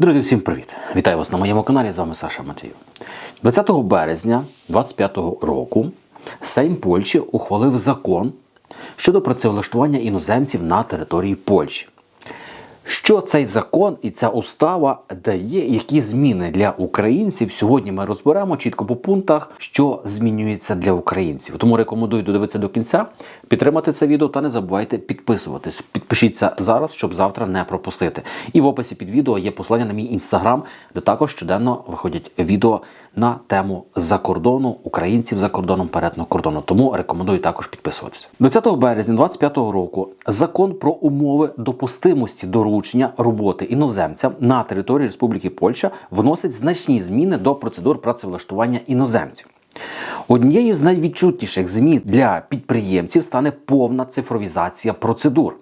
Друзі, всім привіт! Вітаю вас на моєму каналі. З вами Саша Матвіїв. 20 березня 2025 року Сейм Польщі ухвалив закон щодо працевлаштування іноземців на території Польщі. Що цей закон і ця устава дає, які зміни для українців? Сьогодні ми розберемо чітко по пунктах, що змінюється для українців. Тому рекомендую додивитися до кінця, підтримати це відео та не забувайте підписуватись. Підпишіться зараз, щоб завтра не пропустити. І в описі під відео є посилання на мій інстаграм, де також щоденно виходять відео на тему за кордону українців за кордоном перетину кордону. Тому рекомендую також підписуватися. 20 березня 2025 року закон про умови допустимості доручення роботи іноземцям на території Республіки Польща вносить значні зміни до процедур працевлаштування іноземців. Однією з найвідчутніших змін для підприємців стане повна цифровізація процедур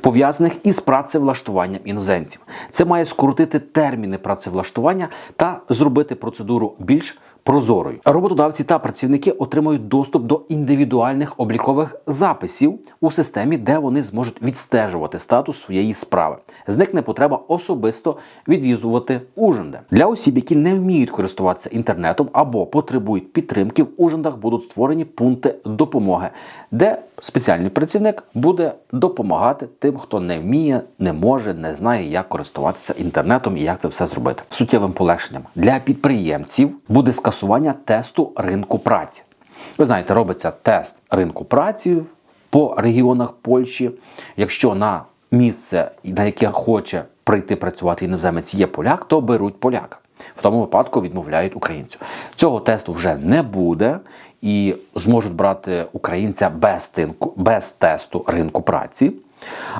пов'язаних із працевлаштуванням іноземців. Це має скоротити терміни працевлаштування та зробити процедуру більш прозорою. Роботодавці та працівники отримають доступ до індивідуальних облікових записів у системі, де вони зможуть відстежувати статус своєї справи. Зникне потреба особисто відвізувати ужинди. Для осіб, які не вміють користуватися інтернетом або потребують підтримки, в ужиндах будуть створені пункти допомоги, де спеціальний працівник буде допомагати тим, хто не вміє, не може, не знає, як користуватися інтернетом і як це все зробити. Суттєвим полегшенням для підприємців буде скасування тесту ринку праці. Ви знаєте, робиться тест ринку праці по регіонах Польщі. Якщо на місце, на яке хоче прийти працювати іноземець, є поляк, то беруть поляка. В тому випадку відмовляють українцю. Цього тесту вже не буде і зможуть брати українця без, тинку, без тесту ринку праці.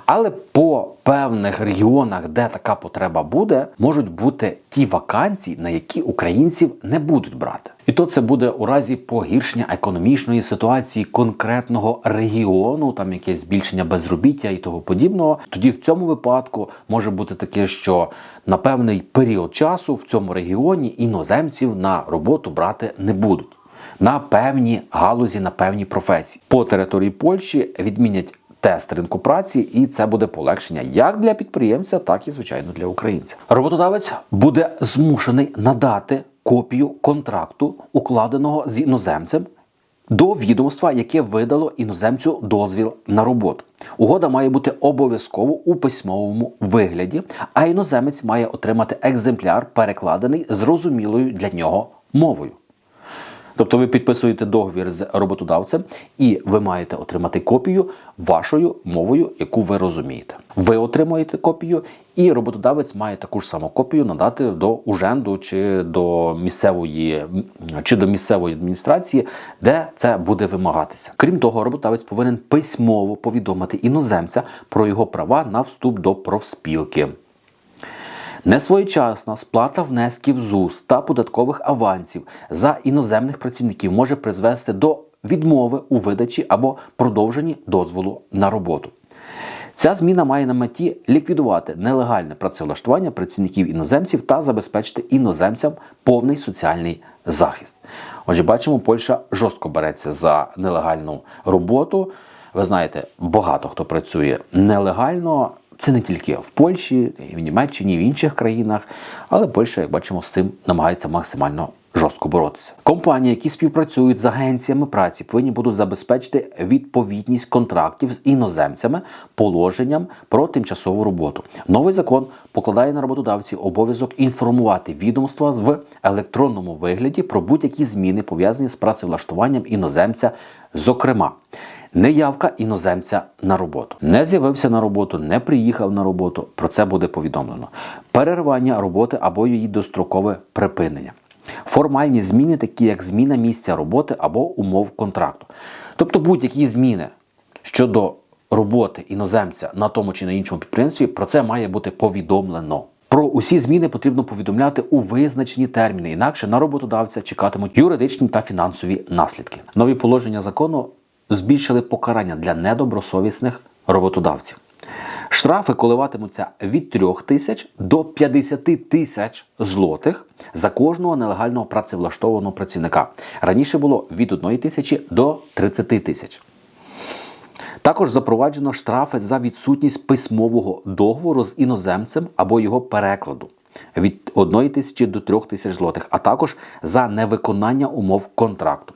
Але по певних регіонах, де така потреба буде, можуть бути ті вакансії, на які українців не будуть брати. І то це буде у разі погіршення економічної ситуації конкретного регіону, там якесь збільшення безробіття і того подібного. Тоді в цьому випадку може бути таке, що на певний період часу в цьому регіоні іноземців на роботу брати не будуть. На певні галузі, на певні професії по території Польщі відмінять тест ринку праці, і це буде полегшення як для підприємця, так і звичайно для українця. Роботодавець буде змушений надати копію контракту, укладеного з іноземцем. До відомства, яке видало іноземцю дозвіл на роботу. Угода має бути обов'язково у письмовому вигляді, а іноземець має отримати екземпляр, перекладений зрозумілою для нього мовою. Тобто ви підписуєте договір з роботодавцем, і ви маєте отримати копію вашою мовою, яку ви розумієте. Ви отримуєте копію, і роботодавець має таку ж саму копію надати до уженду чи до місцевої чи до місцевої адміністрації, де це буде вимагатися. Крім того, роботодавець повинен письмово повідомити іноземця про його права на вступ до профспілки. Несвоєчасна сплата внесків ЗУС та податкових авансів за іноземних працівників може призвести до відмови у видачі або продовженні дозволу на роботу. Ця зміна має на меті ліквідувати нелегальне працевлаштування працівників іноземців та забезпечити іноземцям повний соціальний захист. Отже, бачимо, Польща жорстко береться за нелегальну роботу. Ви знаєте, багато хто працює нелегально. Це не тільки в Польщі, і в Німеччині, і в інших країнах, але Польща, як бачимо, з цим намагається максимально жорстко боротися. Компанії, які співпрацюють з агенціями праці, повинні будуть забезпечити відповідність контрактів з іноземцями положенням про тимчасову роботу. Новий закон покладає на роботодавців обов'язок інформувати відомства в електронному вигляді про будь-які зміни пов'язані з працевлаштуванням іноземця, зокрема. Неявка іноземця на роботу. Не з'явився на роботу, не приїхав на роботу. Про це буде повідомлено. Перервання роботи або її дострокове припинення. Формальні зміни, такі як зміна місця роботи або умов контракту. Тобто будь-які зміни щодо роботи іноземця на тому чи на іншому підприємстві, про це має бути повідомлено. Про усі зміни потрібно повідомляти у визначені терміни, інакше на роботодавця чекатимуть юридичні та фінансові наслідки. Нові положення закону збільшили покарання для недобросовісних роботодавців. Штрафи коливатимуться від 3 тисяч до 50 тисяч злотих за кожного нелегального працевлаштованого працівника. Раніше було від 1 тисячі до 30 тисяч. Також запроваджено штрафи за відсутність письмового договору з іноземцем або його перекладу. від 1 тисячі до 3 тисяч злотих, а також за невиконання умов контракту.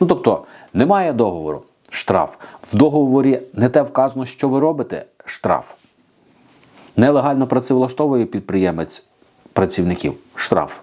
Ну тобто немає договору, штраф. В договорі не те вказано, що ви робите, штраф. Нелегально працевлаштовує підприємець працівників, штраф.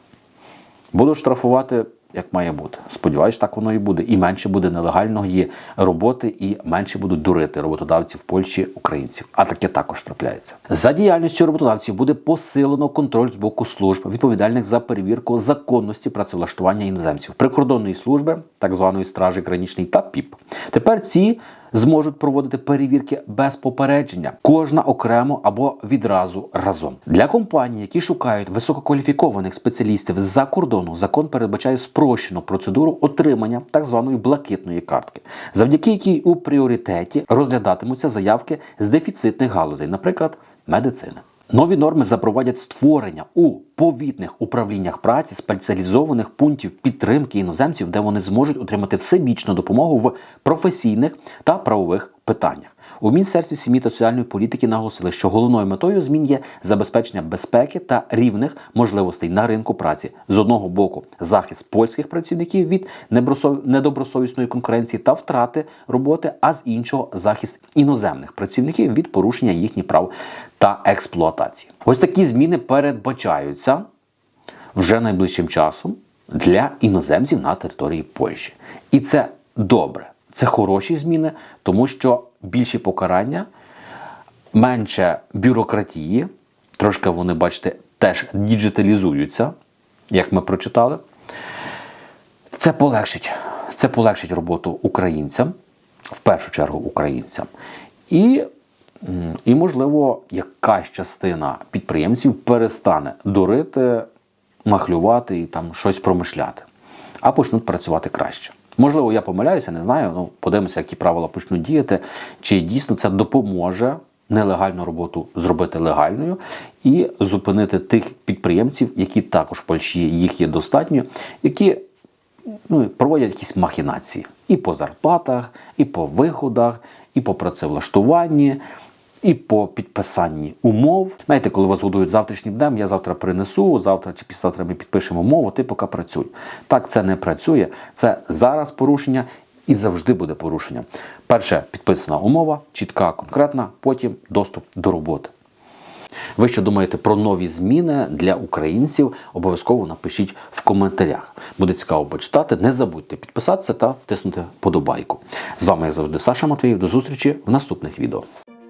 Буду штрафувати, як має бути. Сподіваюсь, так воно і буде. І менше буде нелегальної роботи, і менше будуть дурити роботодавців Польщі українців. А таке також трапляється. За діяльністю роботодавців буде посилено контроль з боку служб, відповідальних за перевірку законності працевлаштування іноземців, прикордонної служби, так званої стражі гранічний та ПІП. Тепер ці зможуть проводити перевірки без попередження, кожна окремо або відразу разом. Для компаній, які шукають висококваліфікованих спеціалістів з-за кордону, закон передбачає спрощену процедуру отримання так званої блакитної картки, завдяки якій у пріоритеті розглядатимуться заявки з дефіцитних галузей, наприклад, медицини. Нові норми запровадять створення у повітних управліннях праці спеціалізованих пунктів підтримки іноземців, де вони зможуть отримати всебічну допомогу в професійних та правових питаннях. У Міністерстві сім'ї та соціальної політики наголосили, що головною метою змін є забезпечення безпеки та рівних можливостей на ринку праці з одного боку захист польських працівників від недобросовісної конкуренції та втрати роботи, а з іншого захист іноземних працівників від порушення їхніх прав та експлуатації. Ось такі зміни передбачаються вже найближчим часом для іноземців на території Польщі. І це добре. Це хороші зміни, тому що більші покарання, менше бюрократії, трошки вони, бачите, теж діджиталізуються, як ми прочитали. Це полегшить, це полегшить роботу українцям, в першу чергу українцям. І, і можливо, якась частина підприємців перестане дурити, махлювати і там щось промишляти, а почнуть працювати краще. Можливо, я помиляюся, не знаю. Ну, подивимося, які правила почнуть діяти, чи дійсно це допоможе нелегальну роботу зробити легальною і зупинити тих підприємців, які також в Польщі їх є достатньо, які ну, проводять якісь махінації. І по зарплатах, і по виходах, і по працевлаштуванні, і по підписанні умов. Знаєте, коли вас годують завтрашнім днем, я завтра принесу, завтра чи післязавтра ми підпишемо умову, ти поки працюй. Так це не працює. Це зараз порушення і завжди буде порушення. Перше підписана умова, чітка, конкретна, потім доступ до роботи. Ви що думаєте про нові зміни для українців? Обов'язково напишіть в коментарях. Буде цікаво почитати. Не забудьте підписатися та втиснути подобайку. З вами, як завжди, Саша Матвіїв. До зустрічі в наступних відео.